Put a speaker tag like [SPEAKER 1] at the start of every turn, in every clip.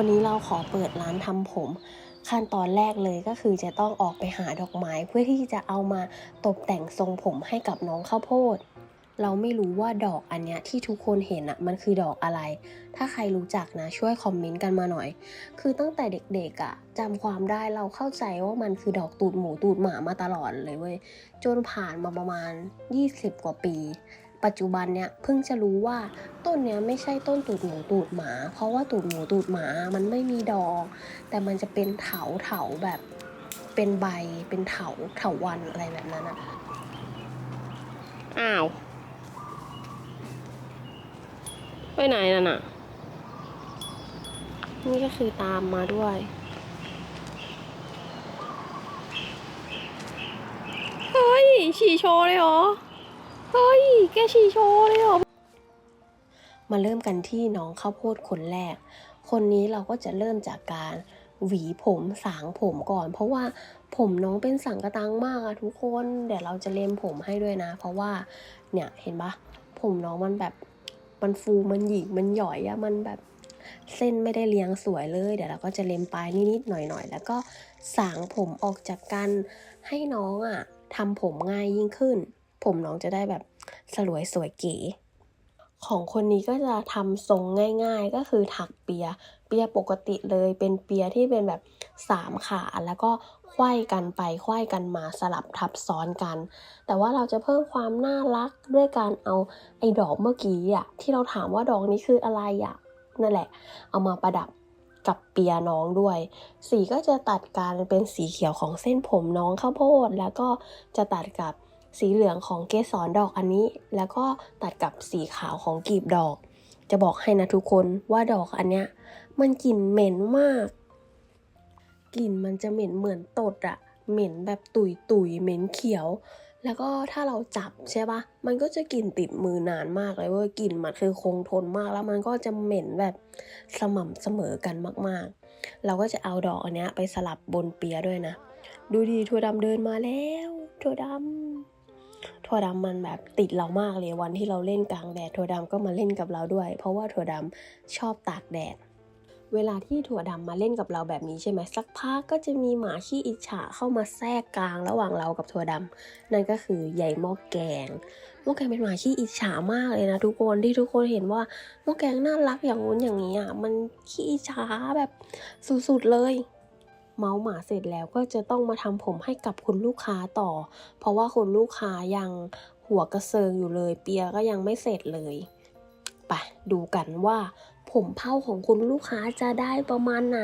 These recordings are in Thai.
[SPEAKER 1] วันนี้เราขอเปิดร้านทำผม ขั้นตอนแรกเลยก็คือจะต้องออกไปหาดอกไม้เพื่อที่จะเอามาตกแต่งทรงผมให้กับน้องข้าวโพด เราไม่รู้ว่าดอกอันเนี้ยที่ทุกคนเห็นอะมันคือดอกอะไร ถ้าใครรู้จักนะช่วยคอมเมนต์กันมาหน่อย คือตั้งแต่เด็กๆอะจำความได้เราเข้าใจว่ามันคือดอกตูดหมูตูดหมามาตลอดเลยเว้ยจนผ่านมาประมาณ 20 กว่าปี ปัจจุบันเนี่ยเพิ่งจะรู้ว่าต้นเนี้ยไม่ใช่ต้นตูดหมูตูดหมา เพราะว่าตูดหมูตูดหมามันไม่มีดอก แต่มันจะเป็นเถาเถาแบบเป็นใบเป็นเถาเถาวันอะไรแบบนั้นอะ
[SPEAKER 2] อ้าว ไปไหนน่ะน่ะ
[SPEAKER 1] นี่ก็คือตามมาด้วย
[SPEAKER 2] เฮ้ยฉี่โชว์เลยเหรอ เฮ้ย แกฉี่โชว์เลยเหรอ
[SPEAKER 1] มาเริ่มกันที่น้องข้าวโพดคนแรก คนนี้เราก็จะเริ่มจากการหวีผมสางผมก่อน เพราะว่าผมน้องเป็นสังกะตังมากอะทุกคน เดี๋ยวเราจะเล็มผมให้ด้วยนะ เพราะว่าเนี่ยเห็นปะผมน้องมันแบบมันฟูมันหยิกมันหย่อยอะมันแบบเส้นไม่ได้เรียงสวยเลย เดี๋ยวเราก็จะเล็มปลายนิดๆหน่อยๆ แล้วก็สางผมออกจากกันให้น้องอะทำผมง่ายยิ่งขึ้น ผมน้องจะได้แบบสลวยสวยเก๋ของคนนี้ก็จะทำทรงง่าย ๆ ก็คือถักเปีย เปียปกติเลยเป็นเปียที่เป็นแบบสามขาแล้วก็ไขว้กันไปไขว้กันมาสลับทับซ้อนกัน แต่ว่าเราจะเพิ่มความน่ารักด้วยการเอาไอ้ดอกเมื่อกี้อะที่เราถามว่าดอกนี้คืออะไรอะนั่นแหละ เอามาประดับกับเปียน้องด้วย สีก็จะตัดกันเป็นสีเขียวของเส้นผมน้องข้าวโพดแล้วก็จะตัดกับ สีเหลืองของเกสรดอกอันนี้ แล้วก็ตัดกับสีขาวของกลีบดอก จะบอกให้นะทุกคนว่าดอกอันเนี้ยมันกลิ่นเหม็นมาก กลิ่นมันจะเหม็นเหมือนตดอะเหม็นแบบตุยตุยเหม็นเขียว แล้วก็ถ้าเราจับใช่ปะมันก็จะกลิ่นติดมือนานมากเลยเว้ยกลิ่นมันคือคงทนมากแล้วมันก็จะเหม็นแบบสม่ำเสมอกันมากๆ เราก็จะเอาดอกอันเนี้ยไปสลับบนเปียด้วยนะ ดูดีถั่วดำเดินมาแล้วถั่วดำ ถั่วดำมันแบบติดเรามากเลยวันที่เราเล่นกลางแดดถั่วดำก็มาเล่นกับเราด้วย เพราะว่าถั่วดำชอบตากแดด เวลาที่ถั่วดำมาเล่นกับเราแบบนี้ใช่ไหมสักพักก็จะมีหมาขี้อิจฉาเข้ามาแทรกกลางระหว่างเรากับถั่วดำนั่นก็คือใหญ่หม้อแกงหม้อแกงเป็นหมาขี้อิจฉามากเลยนะทุกคนที่ทุกคนเห็นว่าหม้อแกงน่ารักอย่างงู้นอย่างนี้อะมันขี้อิจฉาแบบสุดๆเลย เมาส์หมาเสร็จแล้วก็จะต้องมาทำผมให้กับคุณลูกค้าต่อ เพราะว่าคุณลูกค้ายังหัวกระเซิงอยู่เลย เปียก็ยังไม่เสร็จเลยไปดูกันว่า ผมเผ้าของคุณลูกค้าจะได้ประมาณไหน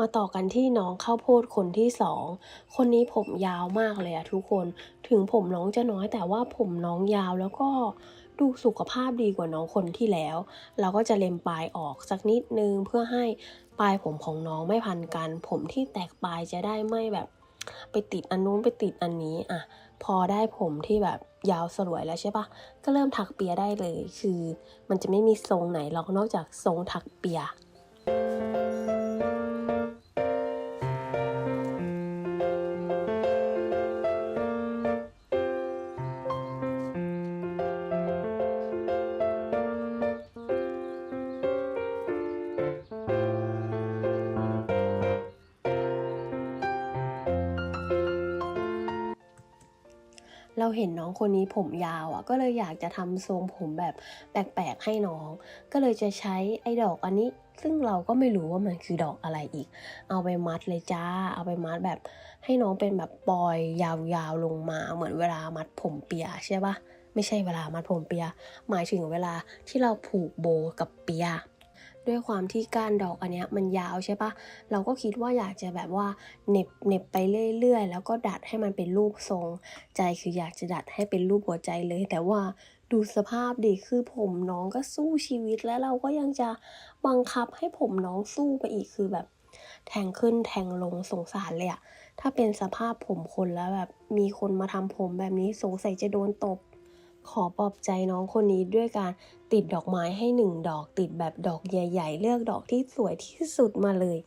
[SPEAKER 1] มาต่อกันที่น้องข้าวโพดคนที่สองคนนี้ผมยาวมากเลยอะทุกคน ถึงผมน้องจะน้อยแต่ว่าผมน้องยาวแล้วก็ดูสุขภาพดีกว่าน้องคนที่แล้ว เราก็จะเล็มปลายออกสักนิดนึงเพื่อให้ปลายผมของน้องไม่พันกัน ผมที่แตกปลายจะได้ไม่แบบ ไปติดอันนู้นไปติดอันนี้อะพอได้ผมที่แบบยาวสลวยแล้วใช่ปะก็เริ่มถักเปียได้เลย คือ มันจะไม่มีทรงไหนหรอกนอกจากทรงถักเปีย เราเห็นน้องคนนี้ผมยาวอะก็เลยอยากจะทำทรงผมแบบแปลกๆให้น้อง ก็เลยจะใช้ไอ้ดอกอันนี้ ซึ่งเราก็ไม่รู้ว่ามันคือดอกอะไรอีก เอาไปมัดเลยจ้า เอาไปมัดแบบให้น้องเป็นแบบปลอยยาวๆลงมาเหมือนเวลามัดผมเปียใช่ปะไม่ใช่เวลามัดผมเปีย หมายถึงเวลาที่เราผูกโบกับเปีย ด้วยความที่ก้านดอกอันเนี้ยมันยาวใช่ปะเราก็คิดว่าอยากจะแบบว่าเน็บเน็บไปเรื่อยๆ แล้วก็ดัดให้มันเป็นรูปทรง ใจคืออยากจะดัดให้เป็นรูปหัวใจเลย แต่ว่าดูสภาพดิคือผมน้องก็สู้ชีวิตแล้วเราก็ยังจะบังคับให้ผมน้องสู้ไปอีกคือแบบ แทงขึ้นแทงลงสงสารเลยอะถ้าเป็นสภาพผมคนแล้วแบบมีคนมาทำผมแบบนี้สงสัยจะโดนตบ ขอปลอบใจน้องคนนี้ด้วยการติดดอกไม้ให้หนึ่งดอก ติดแบบดอกใหญ่ ๆ เลือกดอกที่สวยที่สุดมาเลย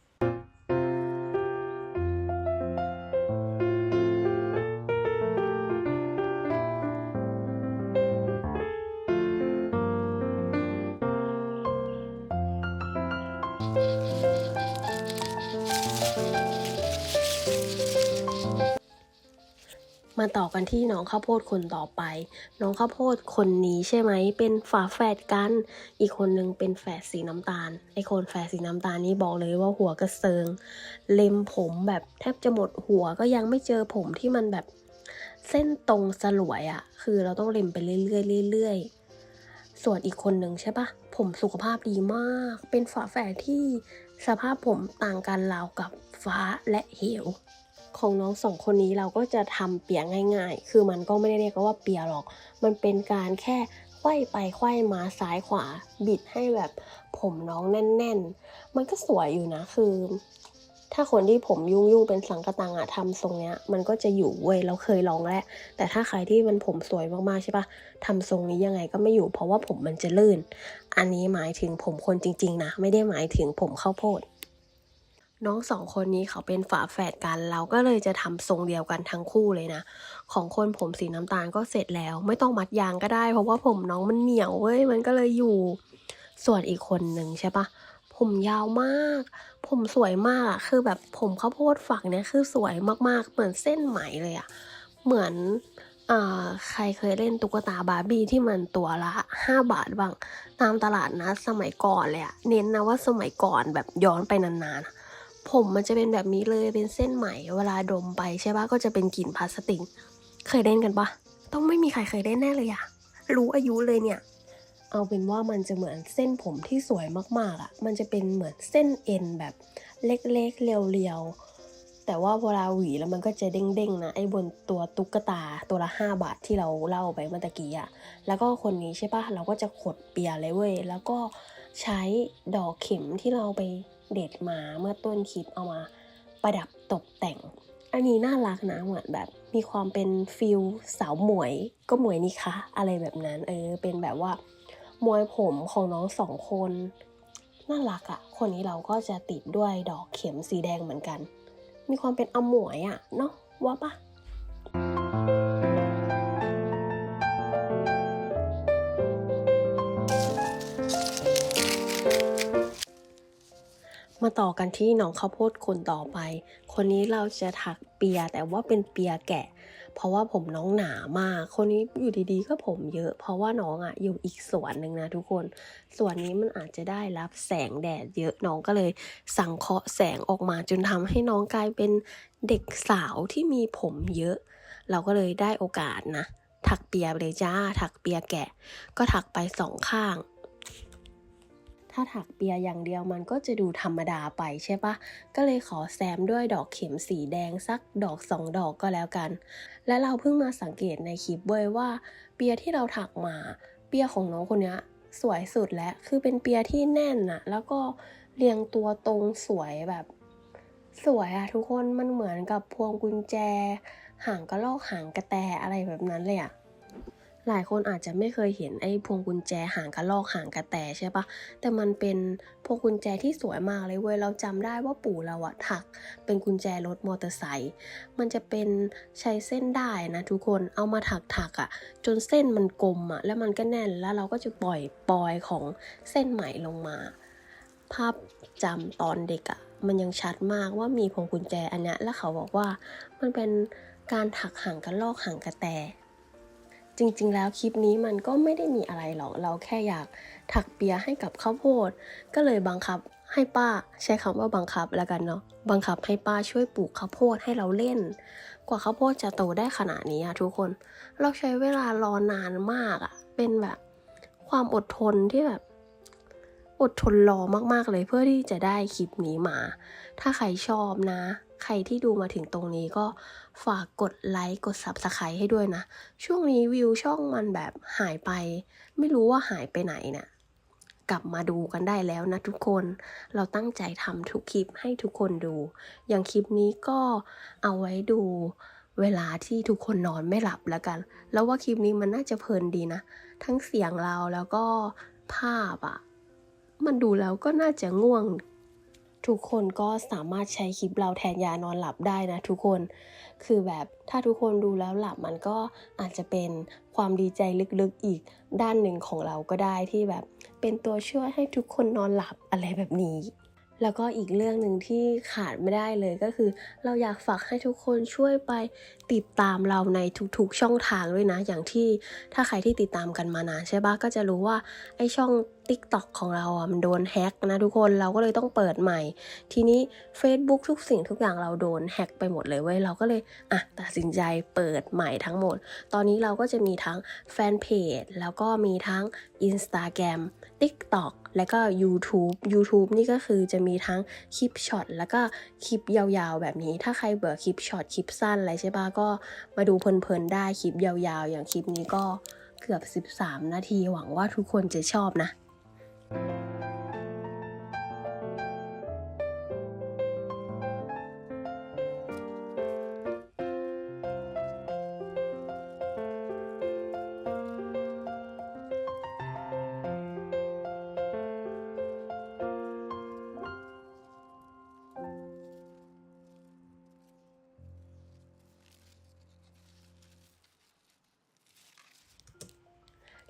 [SPEAKER 1] มาต่อกันที่น้องข้าวโพดคนต่อไป น้องข้าวโพดคนนี้ใช่ไหม เป็นฝาแฝดกัน อีกคนนึงเป็นแฝดสีน้ำตาล ไอคนแฝดสีน้ำตาลนี่บอกเลยว่าหัวกระเซิง เล็มผมแบบแทบจะหมดหัวก็ยังไม่เจอผมที่มันแบบเส้นตรงสลวยอะ่ะ คือเราต้องเล็มไปเรื่อยๆเรื่อยๆ ส่วนอีกคนหนึ่งใช่ปะผมสุขภาพดีมาก เป็นฝาแฝดที่สภาพผมต่างกันราวกับฟ้าและเหว ของน้องสองคนนี้เราก็จะทำเปียง่ายๆ คือมันก็ไม่ได้เรียกว่าเปียหรอก มันเป็นการแค่ไขว้ไปไขว้มาซ้ายขวาบิดให้แบบผมน้องแน่น ๆ มันก็สวยอยู่นะคือ ถ้าคนที่ผมยุ่งๆเป็นสังกะตังอะทำทรงเนี้ย มันก็จะอยู่เว้ยเราเคยลองแล้วแต่ถ้าใครที่มันผมสวยมากๆใช่ปะทำทรงนี้ยังไงก็ไม่อยู่ เพราะว่าผมมันจะลื่น อันนี้หมายถึงผมคนจริง ๆ นะ ไม่ได้หมายถึงผมข้าวโพด น้องสองคนนี้เขาเป็นฝาแฝดกัน เราก็เลยจะทำทรงเดียวกันทั้งคู่เลยนะ ของคนผมสีน้ำตาลก็เสร็จแล้ว ไม่ต้องมัดยางก็ได้ เพราะว่าผมน้องมันเหนียวเว้ย มันก็เลยอยู่ ส่วนอีกคนหนึ่งใช่ปะผมยาวมาก ผมสวยมากอะคือแบบผมข้าวโพดฝักเนี่ยคือสวยมากๆ เหมือนเส้นไหมเลยอะเหมือนอ่าใครเคยเล่นตุ๊กตาบาร์บี้ที่มันตัวละห้าบาทบ้าง ตามตลาดนัดสมัยก่อนเลยอะเน้นนะว่าสมัยก่อนแบบย้อนไปนานๆ ผมมันจะเป็นแบบนี้เลยเป็นเส้นไหมเวลาดมไปใช่ปะก็จะเป็นกลิ่นพลาสติกเคยเล่นกันปะต้องไม่มีใครเคยเล่นแน่เลยอะรู้อายุเลยเนี่ย เอาเป็นว่ามันจะเหมือนเส้นผมที่สวยมากๆอะมันจะเป็นเหมือนเส้นเอ็นแบบเล็กๆเรียวๆแต่ว่าเวลาหวีแล้วมันก็จะเด้งๆนะไอ้บนตัวตุ๊กตาตัวละห้าบาทที่เราเล่าไปเมื่อกี้อะแล้วก็คนนี้ใช่ปะเราก็จะขดเปียเลยเว้ยแล้วก็ใช้ดอกเข็มที่เราไป เด็ดมาเมื่อต้นคลิปเอามาประดับตกแต่ง อันนี้น่ารักนะเหมือนแบบมีความเป็นฟิลสาวหมวย ก็หมวยนี่คะ อะไรแบบนั้นเออเป็นแบบว่ามวยผมของน้องสองคนน่ารักอะ่ะคนนี้เราก็จะติดด้วยดอกเข็มสีแดงเหมือนกัน มีความเป็นอมวยอะ่ะเนาะว่าปะ มาต่อกันที่น้องข้าวโพดคนต่อไป คนนี้เราจะถักเปียแต่ว่าเป็นเปียแกะ เพราะว่าผมน้องหนามาก คนนี้อยู่ดีๆก็ผมเยอะ เพราะว่าน้องอะอยู่อีกสวนหนึ่งนะทุกคน ส่วนนี้มันอาจจะได้รับแสงแดดเยอะน้องก็เลย สังเคราะห์แสงออกมาจนทำให้น้องกลายเป็นเด็กสาวที่มีผมเยอะ เราก็เลยได้โอกาสนะถักเปียเลยจ้าถักเปียแกะ ก็ถักไปสองข้าง ถ้าถักเปียอย่างเดียวมันก็จะดูธรรมดาไปใช่ปะก็เลยขอแซมด้วยดอกเข็มสีแดงสักดอกสองดอกก็แล้วกัน และเราเพิ่งมาสังเกตในคลิปเว้ยว่า เปียที่เราถักมา เปียของน้องคนนี้สวยสุดแล้วคือเป็นเปียที่แน่นอะแล้วก็เรียงตัวตรงสวยแบบ สวยอะทุกคนมันเหมือนกับพวงกุญแจหางกระลอกหางกระแตอะไรแบบนั้นเลยอะ หลายคนอาจจะไม่เคยเห็นไอ้พวงกุญแจหางกระลอกหางกระแตใช่ปะแต่มันเป็นพวงกุญแจที่สวยมากเลยเว้ยเราจำได้ว่าปู่เราอะถัก เป็นกุญแจรถมอเตอร์ไซค์มันจะเป็นใช้เส้นได้นะทุกคนเอามาถักถักๆอะจนเส้นมันกลมอะแล้วมันก็แน่นแล้วเราก็จะปล่อยปลอยของเส้นไหมลงมา ภาพจำตอนเด็กอะมันยังชัดมากว่ามีพวงกุญแจอันเนี้ยแล้วเขาบอกว่ามันเป็นการถักหางกระลอกหางกระแต จริงๆ แล้วคลิปนี้มันก็ไม่ได้มีอะไรหรอก เราแค่อยากถักเปียให้กับข้าวโพด ก็เลยบังคับให้ป้าใช้คำว่าบังคับแล้วกันเนาะบังคับให้ป้าช่วยปลูกข้าวโพดให้เราเล่น กว่าข้าวโพดจะโตได้ขนาดนี้อะทุกคน เราใช้เวลารอนานมากอะเป็นแบบ ความอดทนที่แบบ อดทนรอมากๆเลยเพื่อที่จะได้คลิปนี้มา ถ้าใครชอบนะ ใครที่ดูมาถึงตรงนี้ก็ฝากกดไลค์กด Subscribe ให้ด้วยนะ ช่วงนี้วิวช่องมันแบบหายไป ไม่รู้ว่าหายไปไหนเนี่ยกลับมาดูกันได้แล้วนะทุกคน เราตั้งใจทำทุกคลิปให้ทุกคนดู อย่างคลิปนี้ก็เอาไว้ดูเวลาที่ทุกคนนอนไม่หลับแล้วกัน แล้วว่าคลิปนี้มันน่าจะเพลินดีนะ ทั้งเสียงเราแล้วก็ภาพอะ มันดูแล้วก็น่าจะง่วง ทุกคนก็สามารถใช้คลิปเราแทนยานอนหลับได้นะทุกคน คือแบบถ้าทุกคนดูแล้วหลับมันก็อาจจะเป็นความดีใจลึกๆอีกด้านหนึ่งของเราก็ได้ที่แบบเป็นตัวช่วยให้ทุกคนนอนหลับอะไรแบบนี้แล้วก็อีกเรื่องหนึ่งที่ขาดไม่ได้เลยก็คือ เราอยากฝากให้ทุกคนช่วยไป ติดตามเราในทุกๆช่องทางด้วยนะ อย่างที่ถ้าใครที่ติดตามกันมานานใช่ปะก็จะรู้ว่าไอช่อง TikTok ของเราอะมันโดนแฮ็กนะทุกคนเราก็เลยต้องเปิดใหม่ ทีนี้ Facebook ทุกสิ่งทุกอย่างเราโดนแฮ็กไปหมดเลยเว้ยเราก็เลยอะตัดสินใจเปิดใหม่ทั้งหมด ตอนนี้เราก็จะมีทั้งแฟนเพจแล้วก็มีทั้ง Instagram TikTok แล้วก็ YouTube YouTube นี่ก็คือจะมีทั้งคลิปช็อตแล้วก็คลิปยาวๆแบบนี้ ถ้าใครเบื่อคลิปช็อตคลิปสั้นอะไรใช่ปะก็มาดูเพลินๆได้คลิปยาวๆ อย่างคลิปนี้ก็เกือบ 13 นาทีหวังว่าทุกคนจะชอบนะ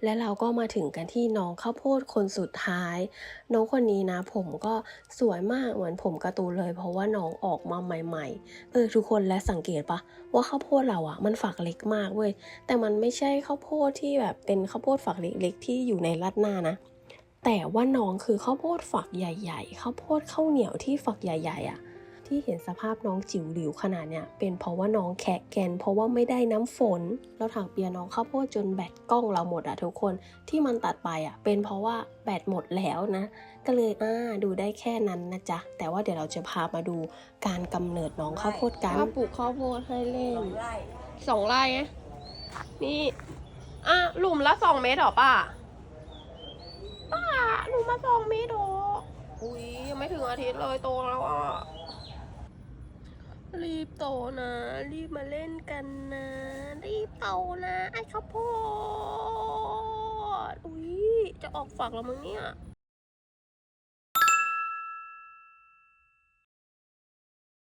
[SPEAKER 1] และเราก็มาถึงกันที่น้องข้าวโพดคนสุดท้าย น้องคนนี้นะ ผมก็สวยมากเหมือนผมการ์ตูนเลย เพราะว่าน้องออกมาใหม่ๆ เออทุกคนและสังเกตปะว่าข้าวโพดเราอะมันฝักเล็กมากเว้ยแต่มันไม่ใช่ข้าวโพดที่แบบเป็นข้าวโพดฝักเล็กๆ ที่อยู่ในรัดหน้านะแต่ว่าน้องคือข้าวโพดฝักใหญ่ ๆข้าวโพดข้าวเหนียวที่ฝักใหญ่ ๆอะ ที่เห็นสภาพน้องจิ๋วหลิวขนาดเนี้ยเป็นเพราะว่าน้องแคะแกน เพราะว่าไม่ได้น้ำฝน เราถักเปียน้องข้าวโพดจนแบตกล้องเราหมดอะทุกคนที่มันตัดไปอะเป็นเพราะว่าแบตหมดแล้วนะ ก็เลยอ่าดูได้แค่นั้นนะจ๊ะ แต่ว่าเดี๋ยวเราจะพามาดูการกำเนิดน้องข้าวโพดกัน
[SPEAKER 2] ว่าปลูกข้าวโพดให้เล่น
[SPEAKER 3] ไร่
[SPEAKER 2] สองไร่ไงนี่อะหลุมละสองเมตรเหรอป้าป้าหลุมละสองเมตรเหรออุ้ยยังไม่ถึงอาทิตย์เลยโตแล้วอะ รีบโตนะ รีบมาเล่นกันนะ รีบโตนะ ไอ้ข้าวโพดอุ้ยจะออกฝักแล้วมึงเนี่ย